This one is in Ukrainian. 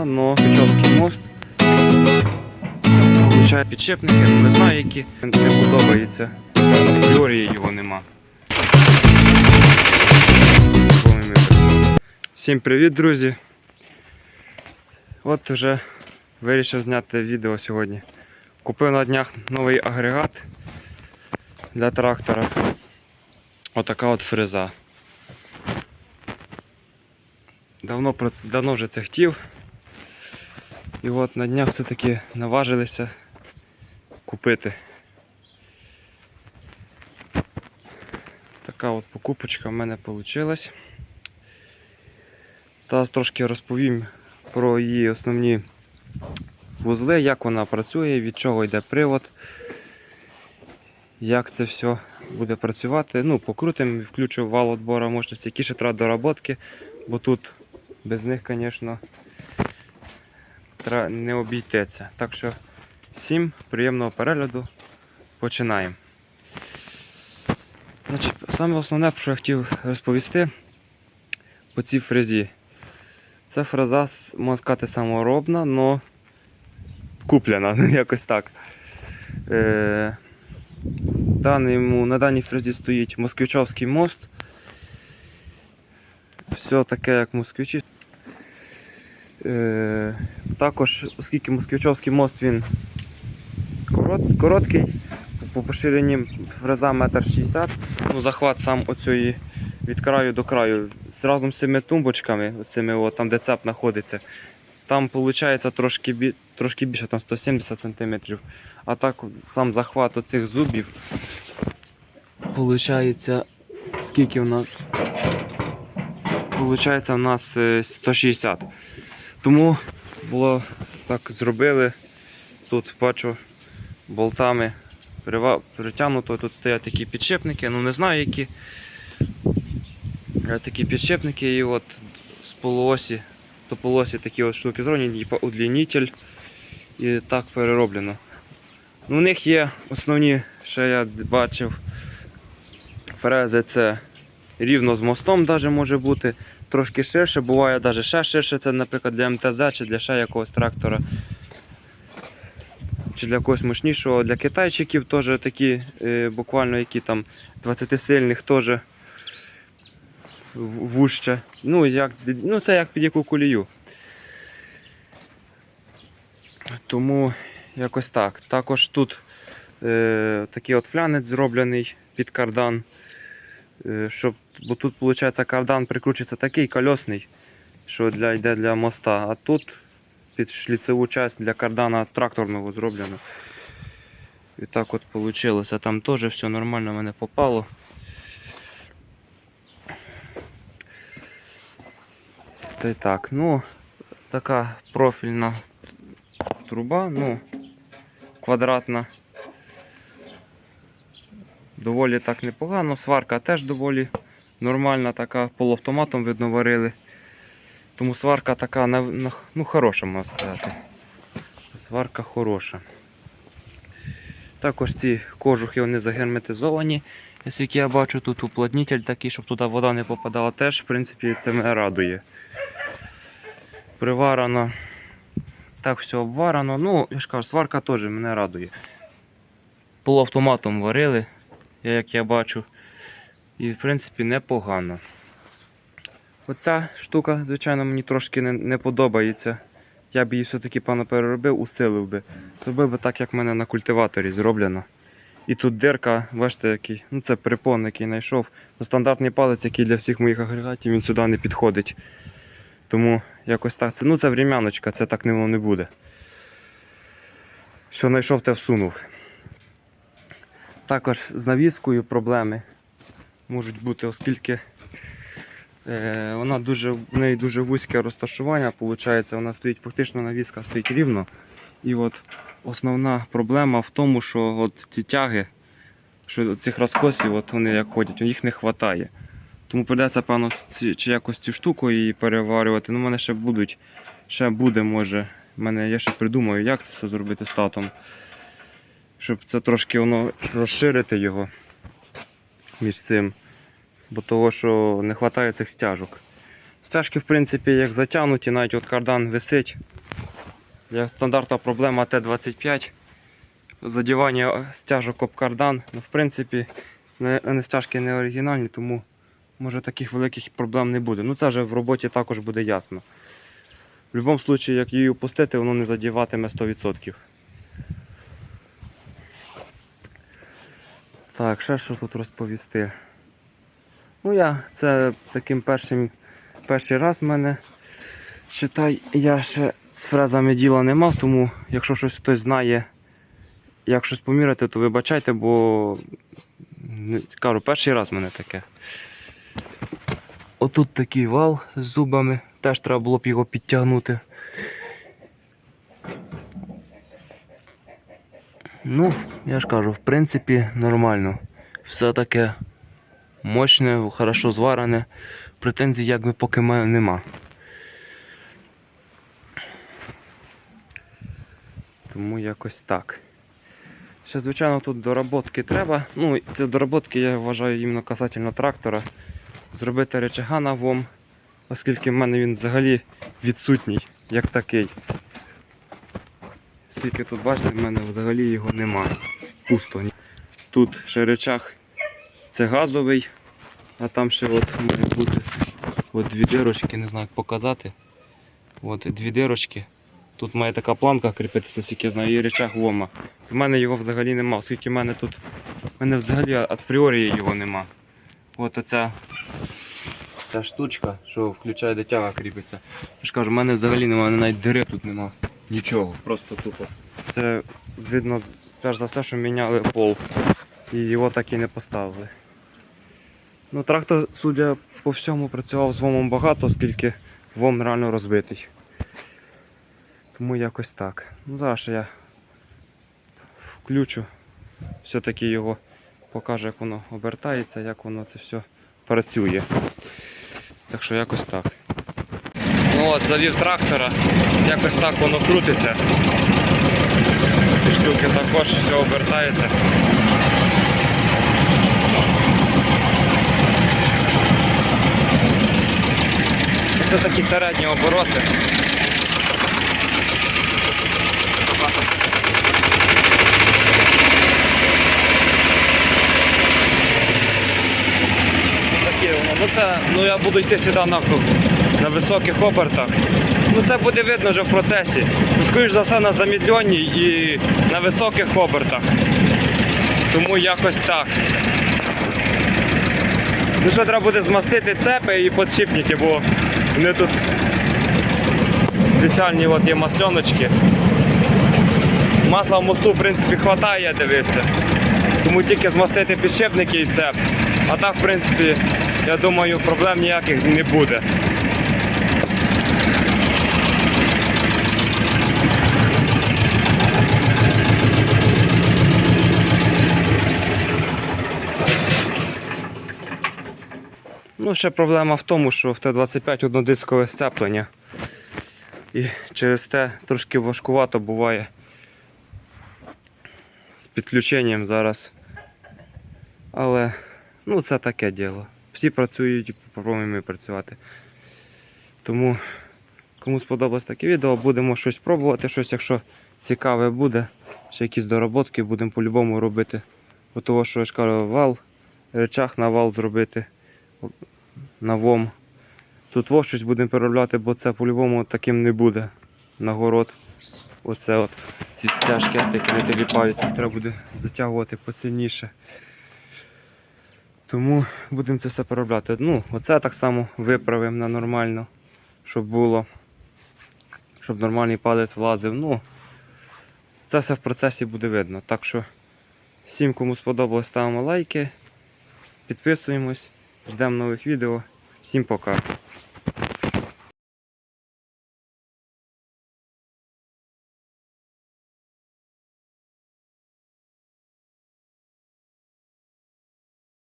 ровна, но Печовський мост. Получає підшипники, не знаю які. Не подобається. Апріорі його нема. Всім привіт, друзі! От вже вирішив зняти відео сьогодні. Купив на днях новий агрегат для трактора. Отака от фреза. Давно, давно вже це хотів. І от на днях все-таки наважилися купити. Така от покупочка в мене вийшла. Зараз трошки розповім про її основні вузли, як вона працює, від чого йде привод, як це все буде працювати. Ну, покрутимо, включу вал відбору мощності, які ще треба доработки, бо тут без них, звісно, не обійдеться. Так що всім приємного перегляду. Починаємо. Значить, саме основне, що я хотів розповісти по цій фрезі. Це фреза, можна сказати, саморобна, але куплена, ну, якось так. Е, даному, на даній фрезі стоїть Москвичовський мост. Все таке, як москвичі. Е, також, оскільки Москвичовський мост він короткий, по поширенні фреза 1,60 м, ну, захват сам оцієї від краю до краю. Разом з цими тумбочками, оцими, от, там де цеп знаходиться, там виходить трошки, трошки більше, там 170 см. А так сам захват оцих зубів. Получається, скільки в нас? Получається, в нас е, 160. Тому було так зробили. Тут бачу болтами притягнуто. Тут стоять такі підшипники, ну не знаю які. Е, Такі підшипники і от з полуосі до полуосі такі от штуки зроблені, типу удлінитель. І так перероблено. Ну, у них є основні, що я бачив, фрези це рівно з мостом даже може бути. Трошки ширше, буває навіть ще ширше, це, наприклад, для МТЗ чи для ще якогось трактора. Чи для когось мощнішого, для китайчиків теж такі, е, буквально які там 20-сильних теж вужче. Ну, як, ну, це як під яку колію. Тому якось так. Також тут е, такий от флянець зроблений під кардан. Е, щоб, бо тут, виходить, кардан прикручується такий кольосний, що для, йде для моста. А тут під шліцеву часть для кардана тракторного зроблено. І так от вийшло. Там теж все нормально в мене попало. Та й так, ну, така профільна труба, ну, квадратна. Доволі так непогано. Сварка теж доволі нормальна, така полуавтоматом видно варили. Тому сварка така ну, хороша, можна сказати. Сварка хороша. Також ці кожухи вони загерметизовані. Наскільки я бачу, тут уплотнитель такий, щоб туди вода не попадала, теж, в принципі, це мене радує. Приварено. Так все обварено. Ну, я ж кажу, сварка теж мене радує. Полуавтоматом варили, як я бачу. І в принципі непогано. Оця штука, звичайно, мені трошки не, не подобається. Я б її все-таки певно переробив, усилив би. Зробив би так, як в мене на культиваторі зроблено. І тут дирка, бачите, який. Ну це припон, який знайшов. Ну, стандартний палець, який для всіх моїх агрегатів, він сюди не підходить. Тому якось так. Це, ну це врем'яночка, це так не воно не буде. Що знайшов, те всунув. Також з навіскою проблеми можуть бути, оскільки е, вона дуже, в неї дуже вузьке розташування, виходить, вона стоїть фактично навіска стоїть рівно. І от основна проблема в тому, що от ці тяги, що цих розкосів, от вони як ходять, їх не вистачає. Тому придеться, певно, ці, чи якось цю штуку її переварювати. Ну, в мене ще будуть, ще буде, може. В мене я ще придумаю, як це все зробити з татом. Щоб це трошки воно розширити його між цим. Бо того, що не вистачає цих стяжок. Стяжки, в принципі, як затягнуті, навіть от кардан висить, Як стандартна проблема Т-25. Задівання стяжок об кардан. Ну, в принципі, не, стяжки не оригінальні, тому може таких великих проблем не буде. Ну це вже в роботі також буде ясно. В будь-якому випадку, як її опустити, воно не задіватиме 100%. Так, ще що тут розповісти. Ну я це таким першим перший раз в мене. Считай, я ще з фрезами діла не мав, тому якщо щось хтось знає, як щось поміряти, то вибачайте, бо кажу, перший раз в мене таке. Отут такий вал з зубами, теж треба було б його підтягнути. Ну, я ж кажу, в принципі, нормально. Все таке мощне, хорошо зварене. Претензій якби поки нема. Тому якось так. Ще, звичайно, тут доработки треба. Ну, і це доработки, я вважаю, іменно касательно трактора. Зробити речага на ВОМ, оскільки в мене він взагалі відсутній, як такий. Скільки тут бачите, в мене взагалі його нема. Пусто. Тут ще речах це газовий, а там ще от має бути от дві дирочки, не знаю як показати. От дві дирочки. Тут має така планка кріпитися, скільки я знаю, і речах вома. В мене його взагалі нема, оскільки в мене тут. В мене взагалі апріорі його нема. От оця ця штучка, що включає до тяга кріпиться. Я ж кажу, в мене взагалі немає, навіть дири тут нема. Нічого, просто тупо. Це видно, перш за все, що міняли пол. І його так і не поставили. Ну, трактор, судя по всьому, працював з вомом багато, оскільки вом реально розбитий. Тому якось так. Ну, зараз ще я включу. Все-таки його покажу, як воно обертається, як воно це все працює. Так що якось так. Ну от, завів трактора, якось так воно крутиться. Ці штуки також все обертається. Це такі середні обороти. Такі. Ну я буду йти сюди на, на високих обертах. Ну це буде видно вже в процесі. Ну, Скоріш за все на замідльонні і на високих обертах. Тому якось так. Ну що треба буде змастити цепи і подшипники, бо вони тут спеціальні от є масльоночки. Масла в мосту в принципі хватає дивитися. Тому тільки змастити підшипники і цеп. А так, в принципі, я думаю, проблем ніяких не буде. Ну, ще проблема в тому, що в Т-25 однодискове сцеплення. І через те трошки важкувато буває з підключенням зараз. Але ну, це таке діло. Всі працюють і попробуємо працювати. Тому, кому сподобалось таке відео, будемо щось пробувати, щось, якщо цікаве буде, ще якісь доработки будемо по-любому робити. Бо того, що я ж кажу, вал, речах на вал зробити на ВОМ. Тут во щось будемо переробляти, бо це по-любому таким не буде. Нагород. Оце от ці стяжки, які не доліпаються, їх треба буде затягувати посильніше. Тому будемо це все переробляти. Ну, оце так само виправимо на нормально, щоб було. Щоб нормальний палець влазив. Ну, це все в процесі буде видно. Так що всім, кому сподобалось, ставимо лайки, підписуємось, ждемо нових відео. Всім пока.